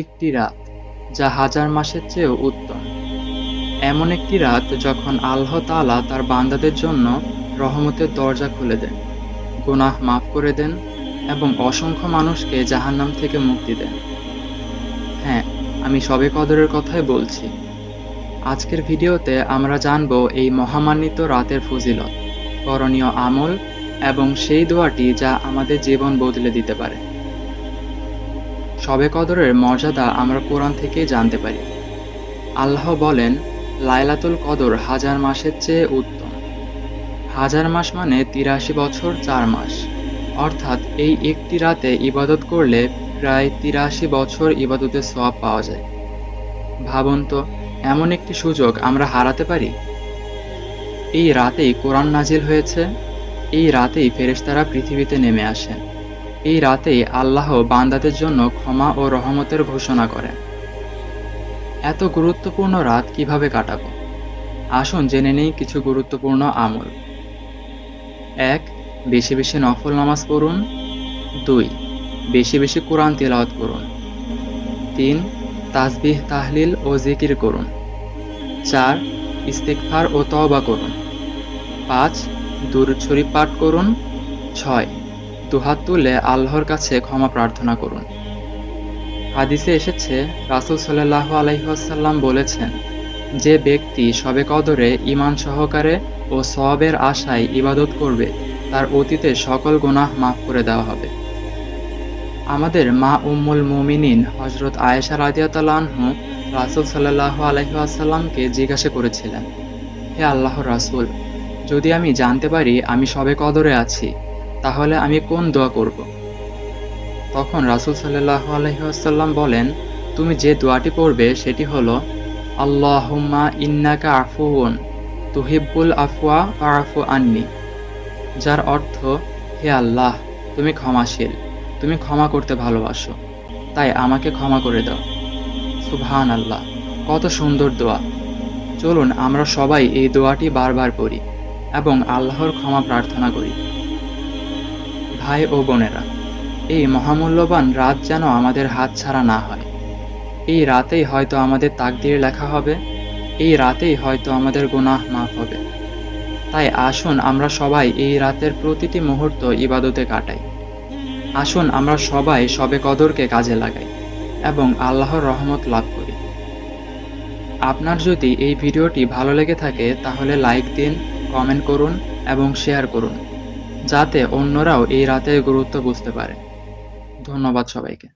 একটি রাত, যা হাজার মাসের চেয়েও উত্তম। এমন একটি রাত যখন আল্লাহ তাআলা তার বান্দাদের জন্য রহমতের দরজা খুলে দেন, গুনাহ মাফ করে দেন এবং অসংখ্য মানুষকে জাহান্নাম থেকে মুক্তি দেন। হ্যাঁ আমি সবে কদরের কথাই বলছি। আজকের ভিডিওতে আমরা জানব এই মহামান্বিত রাতের ফজিলত, করণীয় আমল এবং সেই দোয়াটি যা আমাদের জীবন বদলে দিতে পারে। শবে কদরের মর্যাদা আমরা কোরআন থেকেই জানতে পারি। আল্লাহ বলেন, লাইলাতুল কদর হাজার মাসের চেয়ে উত্তম। হাজার মাস মানে তিরাশি বছর চার মাস। অর্থাৎ এই একটি রাতে ইবাদত করলে প্রায় তিরাশি বছর ইবাদতের সব পাওয়া যায়। ভাবুন তো, এমন একটি সুযোগ আমরা হারাতে পারি? এই রাতেই কোরআন নাজিল হয়েছে। এই রাতেই ফেরেশতারা পৃথিবীতে নেমে আসেন। এই রাতেই আল্লাহ বান্দাদের জন্য ক্ষমা ও রহমতের ঘোষণা করেন। এত গুরুত্বপূর্ণ রাত কীভাবে কাটাবো? আসুন জেনে নেই কিছু গুরুত্বপূর্ণ আমল। এক, বেশি বেশি নফল নামাজ পড়ুন। দুই, বেশি বেশি কোরআন তেলাওয়াত করুন। তিন, তাসবিহ, তাহলিল ও জিকির করুন। চার ইস্তেকফার ও তওবা করুন। পাঁচ, দুরুদ শরীফ পাঠ করুন। ছয় দুহাত তুলে আল্লাহর কাছে ক্ষমা প্রার্থনা করুন। হাদিসে এসেছে, রাসুল সাল্লাহ আলহিহাসাল্লাম বলেছেন, যে ব্যক্তি সবে কদরে ইমান সহকারে ও সওয়াবের আশায় ইবাদত করবে, তার অতীতে সকল গুনাহ মাফ করে দেওয়া হবে। আমাদের মা উম্মুল মুমিনিন হজরত আয়েশা রাদিয়াতালাহু রাসুল সাল্লাহ আলহিহাসাল্লামকে জিজ্ঞাসা করেছিলেন, হে আল্লাহ রাসুল, যদি আমি জানতে পারি আমি সবে কদরে আছি তাহলে আমি কোন দোয়া করব? তখন রাসুল সাল্লাহ আলহিহাসাল্লাম বলেন, তুমি যে দোয়াটি পড়বে সেটি হলো, আল্লাহুম্মা ইন্নাকা আফুউন তুহিব্বুল আফওয়া আফু আন্নি যার অর্থ, হে আল্লাহ, তুমি ক্ষমাশীল, তুমি ক্ষমা করতে ভালোবাসো, তাই আমাকে ক্ষমা করে দাও সুবহান আল্লাহ কত সুন্দর দোয়া। চলুন আমরা সবাই এই দোয়াটি বারবার পড়ি এবং আল্লাহর ক্ষমা প্রার্থনা করি। ভাই ও বোনেরা, এই মহামূল্যবান রাত যেন আমাদের হাত ছাড়া না হয়। এই রাতেই হয়তো আমাদের তাকদির লেখা হবে, এই রাতেই হয়তো আমাদের গুনাহ মাফ হবে। তাই আসুন আমরা সবাই এই রাতের প্রতিটি মুহূর্ত ইবাদতে কাটাই। আসুন আমরা সবাই সবে কদরকে কাজে লাগাই এবং আল্লাহর রহমত লাভ করি। আপনার যদি এই ভিডিওটি ভালো লেগে থাকে তাহলে লাইক দিন, কমেন্ট করুন এবং শেয়ার করুন। যাতে অন্যরাও এই রাতের গুরুত্ব বুঝতে পারে। ধন্যবাদ সবাইকে।